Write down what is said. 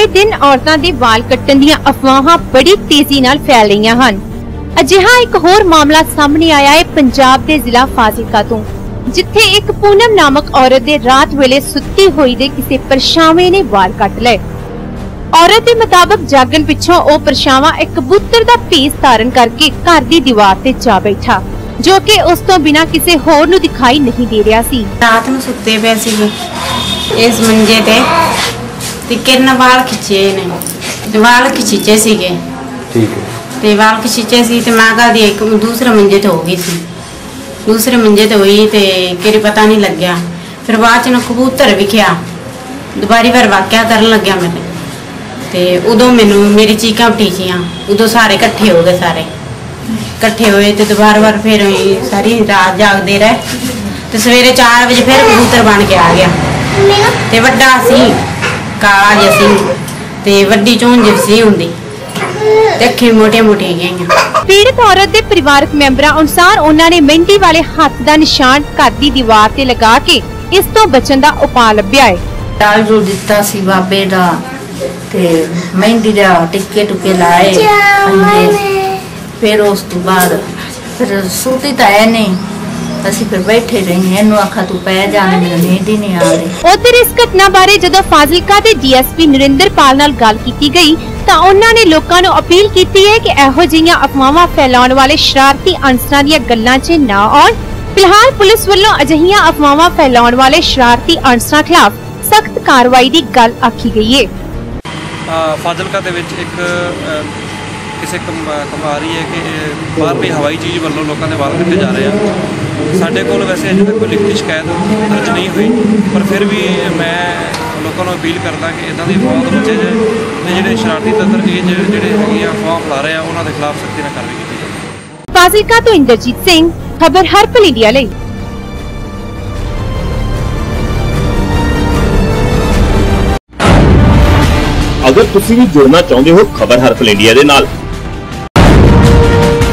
ਆਏ ਦਿਨ ਔਰਤਾਂ ਦੇ ਵਾਲ ਕੱਟਣ ਦੀਆਂ ਅਫਵਾਹਾਂ ਬੜੀ ਤੇਜ਼ੀ ਨਾਲ ਫੈਲ ਰਹੀਆਂ ਹਨ। ਅਜਿਹਾ ਇੱਕ ਹੋਰ ਮਾਮਲਾ ਸਾਹਮਣੇ ਆਇਆ ਹੈ ਪੰਜਾਬ ਦੇ ਜ਼ਿਲ੍ਹਾ ਫਾਜ਼ਿਲਕਾ ਤੋਂ, ਜਿੱਥੇ ਇੱਕ ਪੂਨਮ ਨਾਮਕ ਔਰਤ ਦੇ ਰਾਤ ਵੇਲੇ ਸੁੱਤੀ ਹੋਈ ਦੇ ਕਿਸੇ ਪਰਛਾਵੇਂ ਨੇ ਵਾਲ ਕੱਟ ਲਏ। ਔਰਤ ਦੇ ਮੁਤਾਬਕ ਜਾਗਣ ਪਿੱਛੋਂ ਉਹ ਪਰਛਾਵਾਂ ਇੱਕ ਕਬੂਤਰ ਦਾ ਭੇਸ ਧਾਰਨ ਕਰਕੇ ਘਰ ਦੀ ਦੀਵਾਰ ਤੇ ਜਾ ਬੈਠਾ, ਜੋ ਕਿ ਉਸ ਤੋਂ ਬਿਨਾਂ ਕਿਸੇ ਹੋਰ ਨੂੰ ਦਿਖਾਈ ਨਹੀਂ ਦੇ ਰਿਹਾ ਸੀ। ਰਾਤ ਨੂੰ ਸੁੱਤੇ ਪਏ ਸੀਗੇ, ਇਸ ਮੰਜੇ ਤੇ। ਤੇ ਕਿਰਨ ਵਾਲ ਖਿੱਚੇ ਨੇ ਤੇ ਵਾਲ ਖਿੱਚੇ ਸੀਗੇ ਠੀਕ ਹੈ ਤੇ ਵਾਲ ਖਿੱਚੇ ਸੀ ਤੇ ਮੈਂ ਕਹਦੀ ਇੱਕ ਦੂਸਰੇ ਮੰਜੇ ਤੇ ਹੋ ਗਈ ਸੀ ਦੂਸਰੇ ਮੰਜੇ ਤੇ ਹੋਈ ਤੇ ਕਿਰੇ ਪਤਾ ਨਹੀਂ ਲੱਗਿਆ ਫਿਰ ਬਾਅਦ ਚ ਨਾ ਕਬੂਤਰ ਵਿਖਿਆ ਦੁਬਾਰੀ ਵਾਰ ਵਾਕਿਆ ਕਰਨ ਲੱਗਿਆ ਮੈਨੂੰ ਤੇ ਉਦੋਂ ਮੈਨੂੰ ਮੇਰੀ ਚੀਕਾਂ ਉਠੀਆਂ ਉਦੋਂ ਸਾਰੇ ਇਕੱਠੇ ਹੋ ਗਏ ਸਾਰੇ ਇਕੱਠੇ ਹੋਏ ਤੇ ਦੁਬਾਰਾ ਵਾਰ ਫਿਰ ਅਸੀਂ ਸਾਰੀ ਰਾਤ ਜਾਗਦੇ ਰਹੇ ਤੇ ਸਵੇਰੇ 4 ਵਜੇ ਫਿਰ ਕਬੂਤਰ ਬਣ ਕੇ ਆ ਗਿਆ ਤੇ ਵੱਡਾ ਸੀ ਕਾਲਾ ਜਿਹਾ ਸੀ ਤੇ ਵੱਡੀ ਚੋਂਝ ਸੀ ਹੁੰਦੀ ਤੇ ਅੱਖਾਂ ਮੋਟੀਆਂ ਮੋਟੀਆਂ ਗਈਆਂ। ਪੀੜਤ ਔਰਤ ਦੇ ਪਰਿਵਾਰਕ ਮੈਂਬਰਾਂ ਅਨੁਸਾਰ ਉਹਨਾਂ ਨੇ ਮਹਿੰਦੀ ਵਾਲੇ ਹੱਥ ਦਾ ਨਿਸ਼ਾਨ ਘਰ ਦੀ ਦੀਵਾਰ ਤੇ ਲਗਾ ਕੇ ਇਸ ਤੋਂ ਬਚਣ ਦਾ ਉਪਾਅ ਲੱਭਿਆ ਹੈ। ਦਾਲ ਜੋ ਦਿੱਤਾ ਸੀ ਬਾਬੇ ਦਾ ਤੇ ਮਹਿੰਦੀ ਦਾ ਟਿੱਕੇ ਟੁਕੇ ਲਾਏ। ਫਿਰ ਉਸ ਤੋਂ ਬਾਅਦ ਫਿਰ ਸੂਤੀ ਤਾਂ ਹੈ ਨਹੀਂ। ਅਸੀਂ ਫਿਰ ਬੈਠੇ ਰਹੇ ਇਹਨੂੰ ਆਖਾ ਤੂੰ ਪੈ ਜਾ ਮੈਨੂੰ ਨੀਂਦ ਹੀ ਨਹੀਂ ਆ ਰਹੀ। ਉਧਰ ਇਸ ਘਟਨਾ ਬਾਰੇ ਜਦੋਂ ਫਾਜ਼ਿਲਕਾ ਦੇ ਡੀਐਸਪੀ ਨਰਿੰਦਰਪਾਲ ਨਾਲ ਗੱਲ ਕੀਤੀ ਗਈ ਤਾਂ ਉਹਨਾਂ ਨੇ ਲੋਕਾਂ ਨੂੰ ਅਪੀਲ ਕੀਤੀ ਹੈ ਕਿ ਇਹੋ ਜਿਹੀਆਂ ਅਫਵਾਹਾਂ ਫੈਲਾਉਣ ਵਾਲੇ ਸ਼ਰਾਰਤੀ ਅਨਸਰਾਂ ਦੀਆਂ ਗੱਲਾਂ 'ਚ ਨਾ ਆਉਣ। ਫਿਲਹਾਲ ਪੁਲਿਸ ਵੱਲੋਂ ਅਜਿਹੀਆਂ ਅਫਵਾਹਾਂ ਫੈਲਾਉਣ ਵਾਲੇ ਸ਼ਰਾਰਤੀ ਅਨਸਰਾਂ ਖਿਲਾਫ ਸਖਤ ਕਾਰਵਾਈ ਦੀ ਗੱਲ ਆਖੀ ਗਈ ਹੈ। ਫਾਜ਼ਿਲਕਾ ਦੇ ਵਿੱਚ ਇੱਕ ਕਿਸੇ ਕਮ- ਕੁਮਾਰੀ ਹੈ ਕਿ ਬਾਹਰਲੀ ਹਵਾਈ ਚੀਜ਼ ਵੱਲੋਂ ਲੋਕਾਂ ਦੇ ਵਾਲ ਕੱਟੇ ਜਾ ਰਹੇ ਆ। ਸਾਡੇ ਕੋਲ ਵੈਸੇ ਅਜੇ ਤੱਕ ਕੋਈ ਲਿਖਤੀ ਸ਼ਿਕਾਇਤ ਦਰਜ ਨਹੀਂ ਹੋਈ ਪਰ ਫਿਰ ਵੀ ਮੈਂ ਲੋਕਾਂ ਨੂੰ ਅਪੀਲ ਕਰਦਾ ਕਿ ਇਦਾਂ ਦੀ ਅਫਵਾਹਾਂ ਤੋਂ ਬਚੇ ਤੇ ਜਿਹੜੇ ਸ਼ਰਾਰਤੀ ਤੱਤਰ ਇਹ ਜਿਹੜੇ ਹੈਗੇ ਆ ਅਫਵਾਹ ਫੈਲਾ ਰਹੇ ਆ ਉਹਨਾਂ ਦੇ ਖਿਲਾਫ ਸਖਤੀ ਨਾਲ ਕਾਰਵਾਈ ਕੀਤੀ ਜਾਵੇ। ਫਾਜ਼ਿਲਕਾ ਤੋਂ ਇੰਦਰਜੀਤ ਸਿੰਘ ਖਬਰ ਹਰਪਲ ਇੰਡੀਆ ਲਈ। ਅਗਰ ਤੁਸੀਂ ਵੀ ਜੁੜਨਾ ਚਾਹੁੰਦੇ ਹੋ ਖਬਰ ਹਰਫਲ ਇੰਡੀਆ ਦੇ ਨਾਲ।